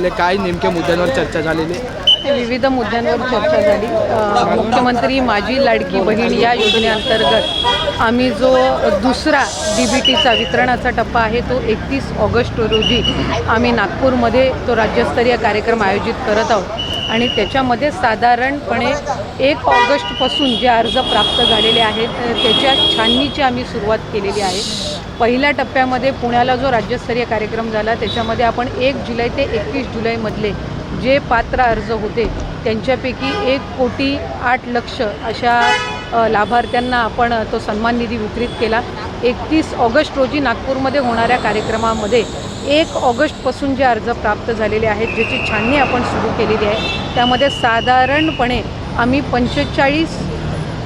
काय नेमक्या मुद्द्यांवर चर्चा झालेली आहे? विविध मुद्द्यांवर चर्चा झाली. मुख्यमंत्री माझी लाडकी बहीण या योजनेअंतर्गत आम्ही जो दुसरा डी बी टीचा वितरणाचा टप्पा आहे तो एकतीस ऑगस्ट रोजी आम्ही नागपूरमध्ये तो राज्यस्तरीय कार्यक्रम आयोजित करत आहोत. आणि त्याच्यामध्ये साधारणपणे एक ऑगस्टपासून जे अर्ज प्राप्त झालेले आहेत त्याच्या छाननीची आम्ही सुरुवात केलेली आहे. पहिल्या टप्प्यामध्ये पुण्याला जो राज्यस्तरीय कार्यक्रम झाला त्याच्यामध्ये आपण एक जुलै ते एकवीस जुलैमधले जे पात्र अर्ज होते त्यांच्यापैकी एक कोटी आठ लक्ष अशा लाभार्थ्यांना आपण तो सन्मान निधी वितरित केला. एकतीस ऑगस्ट रोजी नागपूरमध्ये होणाऱ्या कार्यक्रमामध्ये एक ऑगस्टपासून जे अर्ज प्राप्त झालेले आहेत ज्याची छाननी आपण सुरू केलेली आहे त्यामध्ये साधारणपणे आम्ही पंचेचाळीस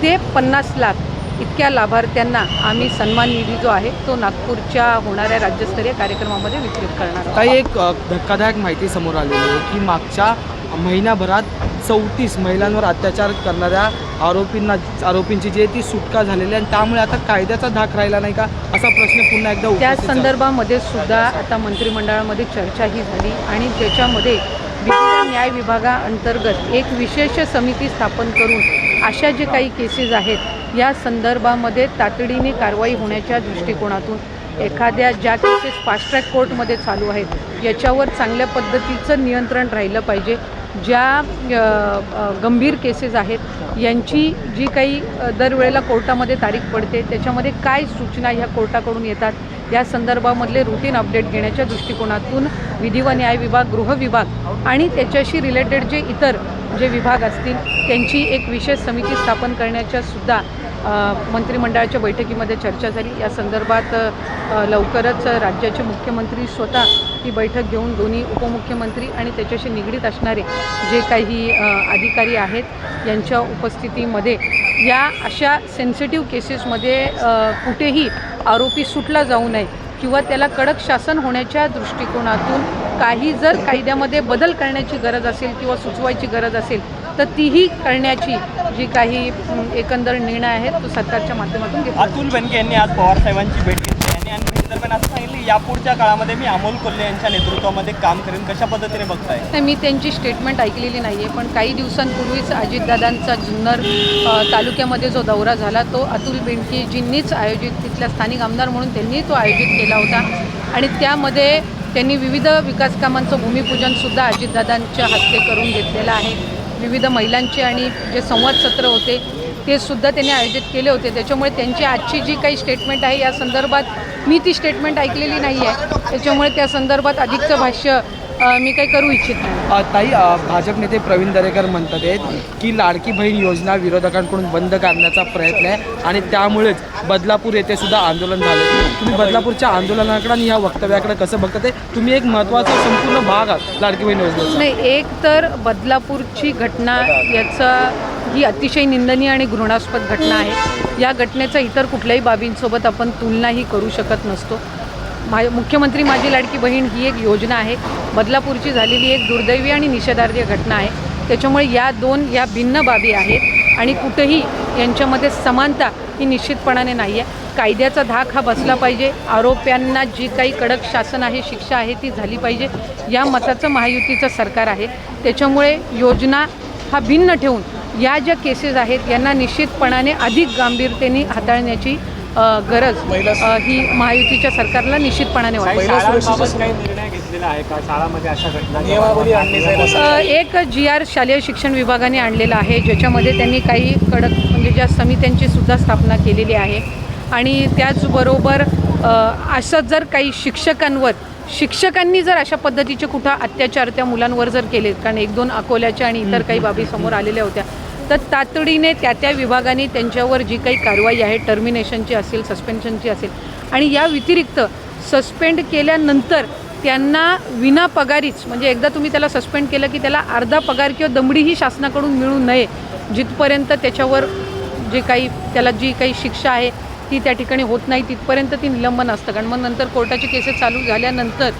ते पन्नास लाख इतक्या लाभार्थ्यांना आम्ही सन्मान निधी जो आहे तो नागपूरच्या होणाऱ्या राज्यस्तरीय कार्यक्रमामध्ये वितरित करणार आहोत काही एक धक्कादायक माहिती समोर आलेली आहे की मागच्या महिन्याभरात चौतीस महिलांवर अत्याचार करणाऱ्या आरोपींना आरोपींची जी आहे ती सुटका झालेली आहे आणि त्यामुळे आता कायद्याचा धाक राहिला नाही का असा प्रश्न पुन्हा एकदा त्या. संदर्भामध्ये सुद्धा आता मंत्रिमंडळामध्ये चर्चाही झाली आणि त्याच्यामध्ये विविध न्याय विभागाअंतर्गत एक विशेष समिती स्थापन करून अशा जे काही केसेस आहेत या संदर्भामध्ये तातडीने कारवाई होण्याच्या दृष्टिकोनातून एखाद्या ज्या केसेस फास्ट ट्रॅक कोर्टमध्ये चालू आहेत याच्यावर चांगल्या पद्धतीचं नियंत्रण राहिलं पाहिजे. ज्या गंभीर केसेस आहेत यांची जी काही दरवेळेला कोर्टामध्ये तारीख पडते त्याच्यामध्ये काय सूचना ह्या कोर्टाकडून येतात या संदर्भामधले रुटीन अपडेट घेण्याच्या दृष्टिकोनातून विधी व न्याय विभाग गृह विभाग आणि त्याच्याशी रिलेटेड जे इतर जे विभाग असतील त्यांची एक विशेष समिती स्थापन करण्याच्या सुद्धा मंत्रिमंडळाच्या बैठकीमध्ये चर्चा झाली. या संदर्भात लवकरच राज्याचे मुख्यमंत्री स्वतः ही बैठक घेऊन दोन्ही उपमुख्यमंत्री आणि त्याच्याशी निगडीत असणारे जे काही अधिकारी आहेत यांच्या उपस्थितीमध्ये या अशा सेन्सिटिव्ह केसेसमध्ये कुठेही आरोपी सुटला जाऊ नये किंवा त्याला कडक शासन होण्याच्या दृष्टिकोनातून काही जर कायद्यामध्ये बदल करण्याची गरज असेल किंवा सुचवायची गरज असेल तर तीही करण्याची जी काही एकंदर निर्णय आहेत तो सरकारच्या माध्यमातून घेतला अतुल बेनके यांनी आज पवार साहेबांची भेट दरम्यान असं सांगितलं यापुढच्या काळामध्ये मी अमोल कोल्हे यांच्या नेतृत्वामध्ये काम करेन. कशा पद्धतीने बघताय? नाही मी त्यांची स्टेटमेंट ऐकलेली नाही आहे पण काही दिवसांपूर्वीच अजितदादांचा जुन्नर तालुक्यामध्ये जो दौरा झाला तो अतुल बेंडकेजींनीच आयोजित तिथल्या स्थानिक आमदार म्हणून त्यांनी तो आयोजित केला होता. आणि त्यामध्ये त्यांनी विविध विकास कामांचं भूमिपूजनसुद्धा अजितदादांच्या हस्ते करून घेतलेलं आहे. विविध महिलांचे आणि जे संवाद सत्र होते ते सुद्धा त्यांनी आयोजित केले होते. त्याच्यामुळे त्यांची आजची जी काही स्टेटमेंट आहे या संदर्भात मी ती स्टेटमेंट ऐकलेली नाही आहे त्याच्यामुळे त्या संदर्भात अधिकचं भाष्य मी काही करू इच्छित नाही. ताई भाजप नेते प्रवीण दरेकर म्हणतात आहेत की लाडकी बहीण योजना विरोधकांकडून बंद करण्याचा प्रयत्न आहे आणि त्यामुळेच बदलापूर येथे सुद्धा आंदोलन झाले. तुम्ही बदलापूरच्या आंदोलनाकडे आणि ह्या वक्तव्याकडे कसं बघता ते तुम्ही एक महत्त्वाचा संपूर्ण भाग आहात लाडकी बहीण योजनेचा. नाही एक तर बदलापूरची घटना याचा ही अतिशय निंदनीय आणि घृणास्पद घटना आहे. या घटनेचा इतर कुठल्याही बाबींसोबत आपण तुलनाही करू शकत नसतो. मा मुख्यमंत्री माझी लाडकी बहीण ही एक योजना आहे. बदलापूरची झालेली एक दुर्दैवी आणि निषेधार्ह घटना आहे. त्याच्यामुळे या दोन या भिन्न बाबी आहेत आणि कुठंही यांच्यामध्ये समानता ही निश्चितपणाने नाही आहे. कायद्याचा धाक हा बसला पाहिजे. आरोप्यांना जी काही कडक शासन आहे शिक्षा आहे ती झाली पाहिजे. या मताचं महायुतीचं सरकार आहे. त्याच्यामुळे योजना हा भिन्न ठेवून या ज्या केसेस आहेत यांना निश्चितपणाने अधिक गांभीर्यतेने हाताळण्याची गरज ही महायुतीच्या सरकारला निश्चितपणाने वाटते. एक जी आर शालेय शिक्षण विभागाने आणलेला आहे ज्याच्यामध्ये त्यांनी काही कडक म्हणजे ज्या समित्यांची सुद्धा स्थापना केलेली आहे. आणि त्याचबरोबर असं जर काही शिक्षकांवर शिक्षकांनी जर अशा पद्धतीचे कुठं अत्याचार त्या मुलांवर जर केले कारण एक दोन अकोल्याच्या आणि इतर काही बाबी समोर आलेल्या होत्या तर तातडीने त्या त्या विभागाने त्यांच्यावर जी काही कारवाई आहे टर्मिनेशनची असेल सस्पेन्शनची असेल आणि या व्यतिरिक्त सस्पेंड केल्यानंतर त्यांना विना पगारीच म्हणजे एकदा तुम्ही त्याला सस्पेंड केलं की त्याला अर्धा पगार किंवा दमडीही शासनाकडून मिळू नये जिथपर्यंत त्याच्यावर जे काही त्याला जी काही शिक्षा आहे ती त्या ठिकाणी होत नाही तिथपर्यंत ती निलंबन असतं. कारण मग नंतर कोर्टाची केसेस चालू झाल्यानंतर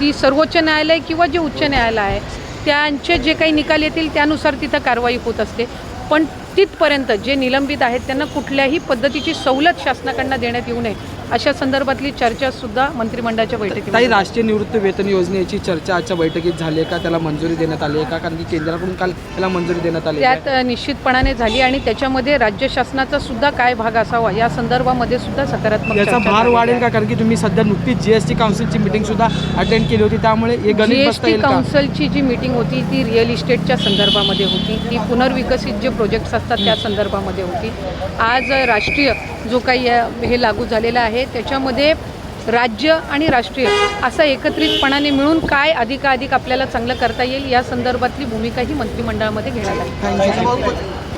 ती सर्वोच्च न्यायालय किंवा जे उच्च न्यायालय आहे त्यांचे जे काही निकाल येतील त्यानुसार तिथं कारवाई होत असते. पण तिथपर्यंत जे निलंबित आहेत त्यांना कुठल्याही पद्धतीची सवलत शासनाकडनं देण्यात येऊ नये. अशा संदर्भातली चर्चा सुद्धा मंत्रिमंडळाच्या ताई बैठकीत राष्ट्रीय निवृत्त वेतन योजनेची चर्चा आजच्या बैठकीत झाली आहे का? त्याला मंजुरी देण्यात आली आहे का? कारण की केंद्राकडून काल त्याला मंजुरी देण्यात आली त्यात निश्चितपणाने झाली आणि त्याच्यामध्ये राज्य शासनाचा सुद्धा काय भाग असावा या संदर्भामध्ये सुद्धा सकारात्मक याचा भार वाढेल. का? कारण की तुम्ही सध्या नुकतीच जीएसटी काउन्सिलची मिटिंग सुद्धा अटेंड केली होती. त्यामुळे जीएसटी काउन्सिलची जी मीटिंग होती ती रिअल इस्टेटच्या संदर्भामध्ये होती. ती पुनर्विकसित जे प्रोजेक्ट्स असतात त्या संदर्भामध्ये होती. आज राष्ट्रीय जो काही हे लागू झालेला आहे त्याच्यामध्ये राज्य आणि राष्ट्रीय असं एकत्रितपणाने मिळून काय अधिकाधिक आपल्याला चांगलं करता येईल या संदर्भातली भूमिका ही मंत्रिमंडळामध्ये घेण्यात आली.